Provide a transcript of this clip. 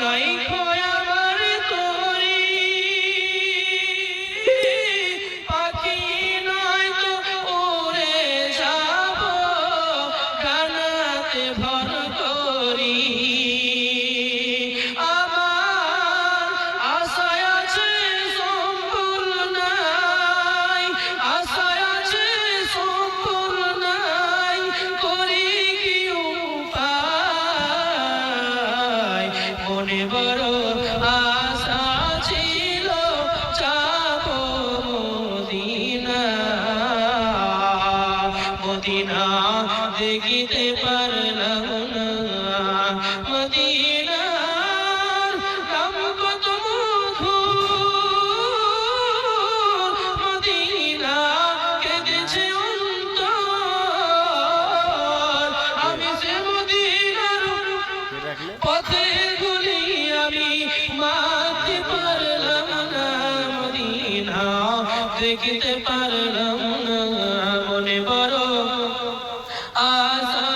来一颗呀。বড় আশা ছিল যাব দেখিতে পারলাম মারতে পারলাম না মদিনা। দেখতে পারলাম না মনে বড় আর